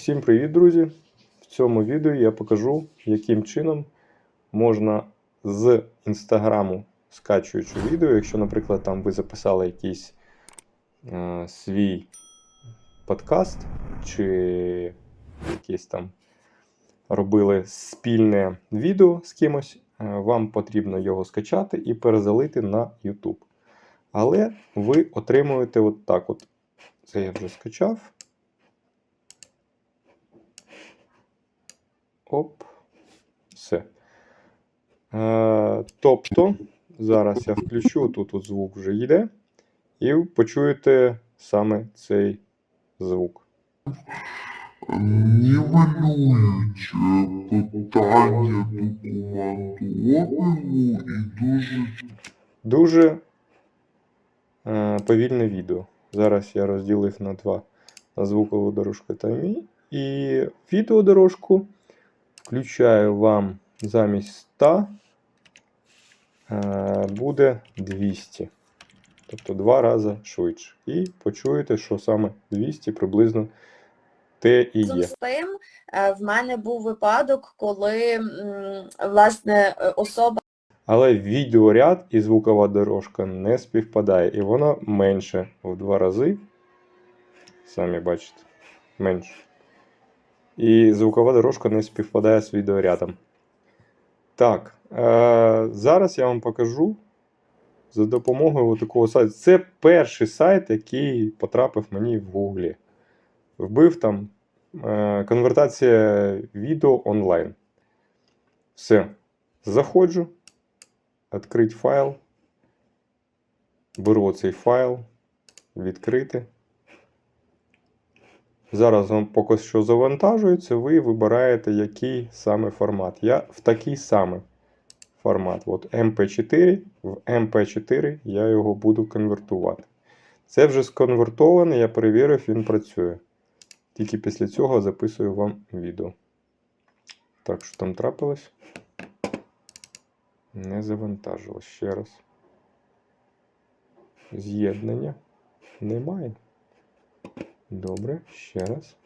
Всім привіт, друзі! В цьому відео я покажу, яким чином можна з інстаграму, скачуючи відео, якщо, наприклад, там ви записали якийсь е, свій подкаст, чи якесь там робили спільне відео з кимось, е, вам потрібно його скачати і перезалити на YouTube. Але ви отримуєте от так от. Це я вже скачав. Оп. Все. Е, тобто, зараз я включу, тут от звук вже йде, і почуєте саме цей звук. Нівелююче питання документу обігу і дуже Дуже е, повільне відео. Зараз я розділив на два на звукову дорожку та мі. І відеодорожку включаю вам замість 100 е, буде 200. Тобто два рази швидше. І почуєте, що саме 200 приблизно те і є. з тим, е, в мене був випадок, коли власне е, особа Але відеоряд і звукова дорожка не співпадає, і воно менше в два рази. Самі бачите, менше. І звукова дорожка не співпадає з відеорядом. Так, е- зараз я вам покажу за допомогою такого сайту. Це перший сайт, який потрапив мені в Гуглі. Вбив там е- конвертація відео онлайн. Все. Заходжу відкрити файл. Беру цей файл, відкрити. Зараз вам поки що завантажується, ви вибираєте, який саме формат. Я в такий самий формат. От MP4. В MP4 я його буду конвертувати. Це вже сконвертоване, я перевірив, він працює. Тільки після цього записую вам відео. Так, що там трапилось? Не завантажилось ще раз. З'єднання немає. Добре, ще раз.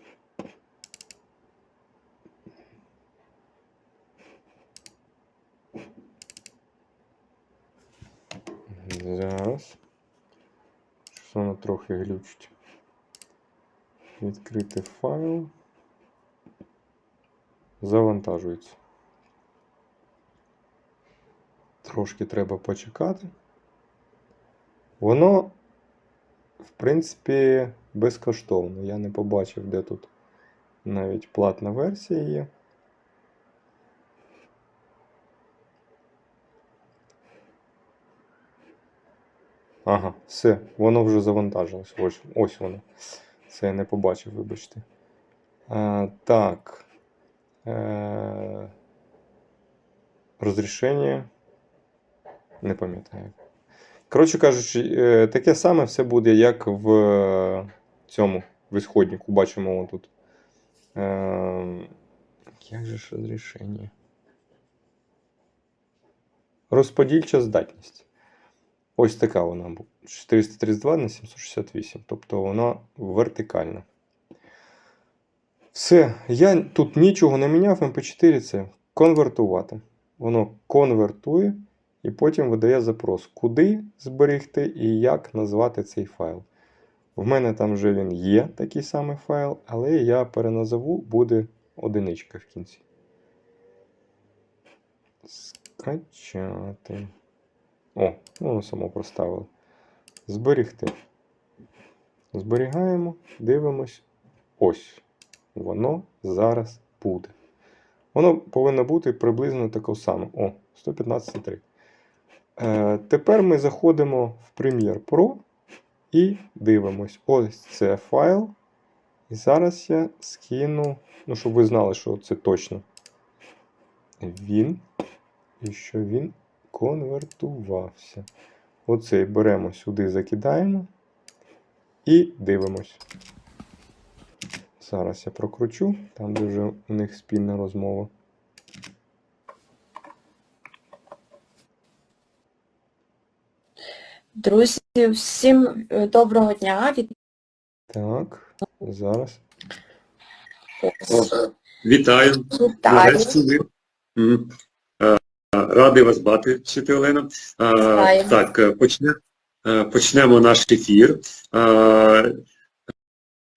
Зараз. Щось воно трохи глючить. Відкрити файл. Завантажується. Трошки треба почекати. Воно, в принципі, безкоштовно. Я не побачив, де тут навіть платна версія є. Ага, все, воно вже завантажилось. Ось, ось воно. Це я не побачив, вибачте. А, так. Е, розрішення. Не пам'ятаю. Коротше кажучи, е, таке саме все буде, як в е, цьому в ісходнику. Бачимо тут. Е, Як же ж розрішення? Розподільча здатність. Ось така вона була. 432 на 768. Тобто вона вертикальна. Все, я тут нічого не міняв, MP4 це конвертувати. Воно конвертує і потім видає запрос, куди зберегти і як назвати цей файл. В мене там вже він є, такий самий файл, але я переназову, буде одиничка в кінці. Скачати. О, воно само проставило. Зберегти. Зберігаємо, дивимось. Ось. Воно зараз буде. Воно повинно бути приблизно таке саме. О, 115.3. Е, тепер ми заходимо в Premiere Pro і дивимось. Ось це файл. І зараз я скину, ну, щоб ви знали, що це точно. Він. І що він конвертувався. Оцей беремо сюди, закидаємо і дивимось. Зараз я прокручу, там де вже у них спільна розмова. Друзі, всім е, доброго дня. Від Так, зараз. Вітаю. Вітаю. Ви. Мгм. Е, Радий вас бачити, Олена. Е, Знаємо. Так, е, почне, е, почнемо наш ефір. Е,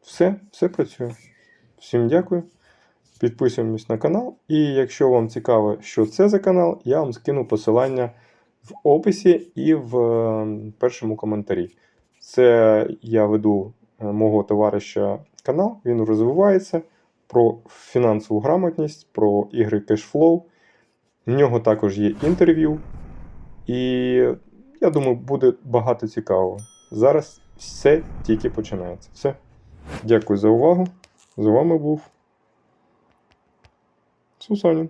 Все, все працює. Всім дякую. Підписуємось на канал. І якщо вам цікаво, що це за канал, я вам скину посилання в описі і в е, першому коментарі. Це я веду е, мого товариша канал, він розвивається про фінансову грамотність, про ігри кешфлоу. В нього також є інтерв'ю. І я думаю, буде багато цікавого. Зараз все тільки починається. Все. Дякую за увагу. З вами був Сусанін.